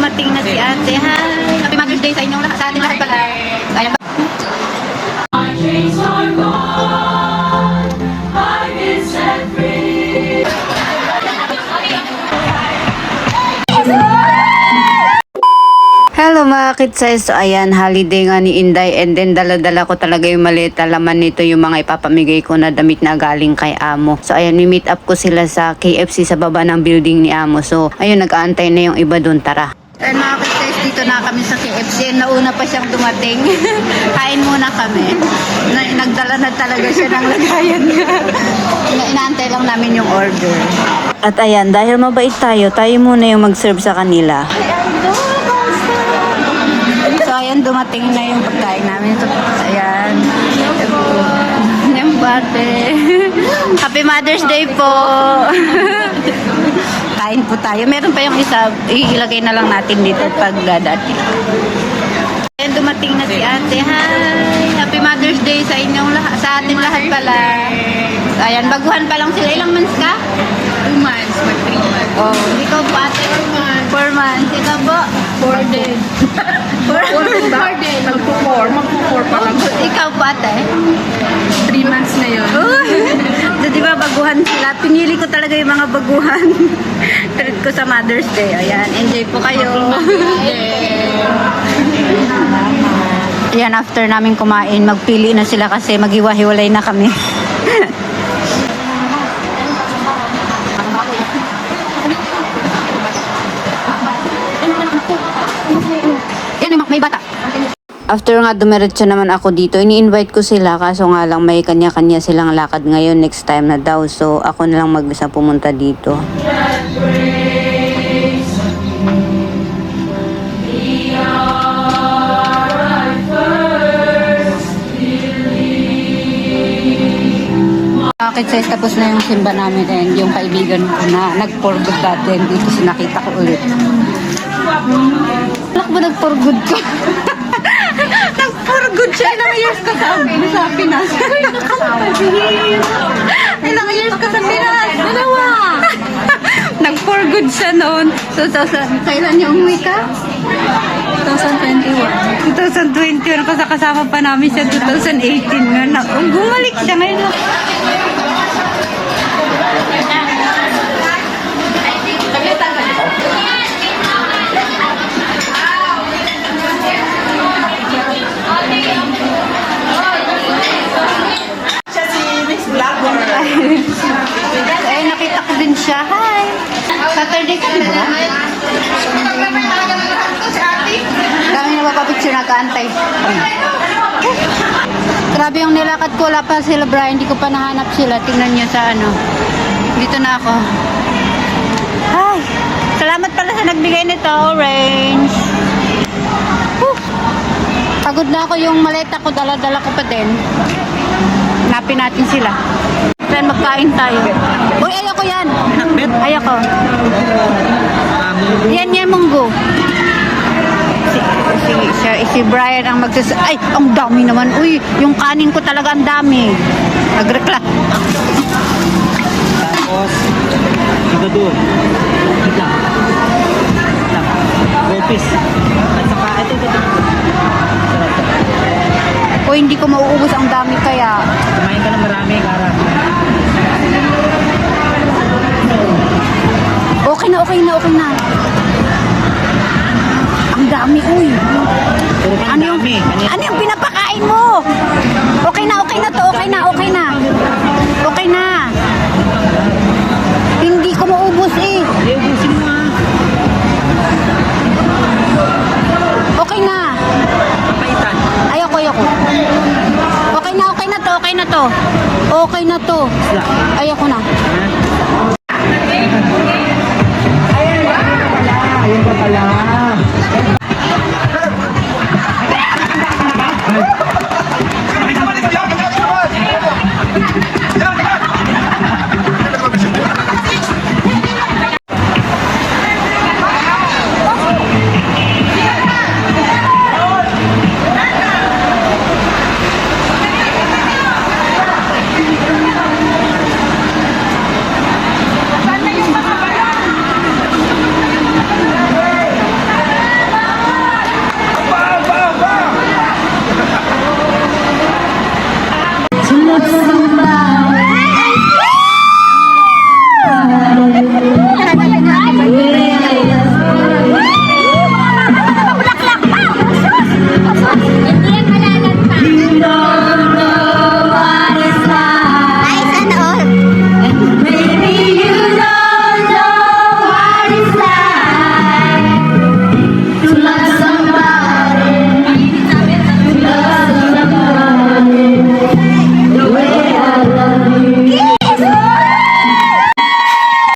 dumating na si ate. Hi! Happy Mother's Day sa inyong lahat. Sa ating lahat pala. Ayan. Free. Hello mga kidsay. So ayan, holiday nga ni Inday and then dala-dala ko talaga yung maleta. Laman nito yung mga ipapamigay ko na damit na galing kay Amo. So ayan, meet up ko sila sa KFC sa baba ng building ni Amo. So ayun, nag-aantay na yung iba doon. Tara. And mga kidsay, dito na kami sa KFC. Nauna pa siyang dumating. Kain muna kami. Na, nagdala na talaga siya ng lagayan niya. Ina- Inaantay lang namin yung order. At ayan, dahil mabait tayo, tayo muna yung mag-serve sa kanila. So, ayan, dumating na yung pagkain namin. So, ayan. Yung bate. Happy Mother's Day po! Kain po tayo. Meron pa yung isa, ilagay na lang natin dito pag dadating. Ayan, dumating na si ate. Hi! Happy Mother's Day sa inyong lahat, sa ating lahat pala. Ayan, baguhan pa lang sila. Ilang months ka? Two months, mag three months. Oh, ikaw po ate? Four months. Four months. Ikaw po? Four days. Four Four days. Four days. Magpo-four. Magpo-four pa lang. Ikaw po ate? Three months na yun. di ba baguhan sila? Pinili ko talaga yung mga baguhan. Treat ko sa Mother's Day. Ayan, enjoy po kayo. Ayan, after namin kumain, magpili na sila kasi maghiwa-hiwalay na kami. Yan, may bata. After nga dumiretso naman ako dito, ini-invite ko sila kaso nga lang may kanya-kanya silang lakad ngayon next time na daw. So ako na lang mag-isa pumunta dito. Bakit sa tapos na yung simba namin and yung kaibigan ko na nag-forgood dati and dito sinakita ko ulit. Alak ba nag-forgood ko? Siya. Ilang years ka sa, sa Pinas? Ilang years ka sa Pinas? Dalawa! nag-forgood siya noon. So, so, so, kailan niya umuwi ka? 2021. 2021 kasi kasama pa namin siya 2018 nga na. Bumalik siya ngayon. Siya si Miss Blackboard. Ay, nakita ko din siya. Hi! Saturday ka ba? Dami mapapicture nag-aantay. Grabe yung nilakad ko. Wala pa sila, Brian. Hindi ko pa nahanap sila. Tingnan niyo sa ano. Dito na ako. Hi! Salamat pala sa nagbigay nito, Orange. Whew. Pagod na ako yung maleta ko. Dala-dala ko pa din. Hanapin natin sila. Then magkain tayo. Uy, ayoko yan. Ayoko. Yan yan, munggo. Si, si, si, si Brian ang magsas... Ay, ang dami naman. Uy, yung kanin ko talaga ang dami. Nagrekla. Tapos, ito doon. Lang. Gopis. At saka, ito, ito. Uy, hindi ko mauubos ang dami kaya. Kumain ka na marami, Kara. Okay na, okay na, okay na. Dami, uy. Puro ka Ano yung, dami. Kanina. ano yung pinapakain mo? Okay na, okay na to, okay na, okay na. Okay na. Hindi ko maubos eh. Ay, ubusin mo ah. Okay na. Papaitan. Ayoko, ayoko. Okay na, okay na to, okay na to. Okay na to. Ayoko na. এবং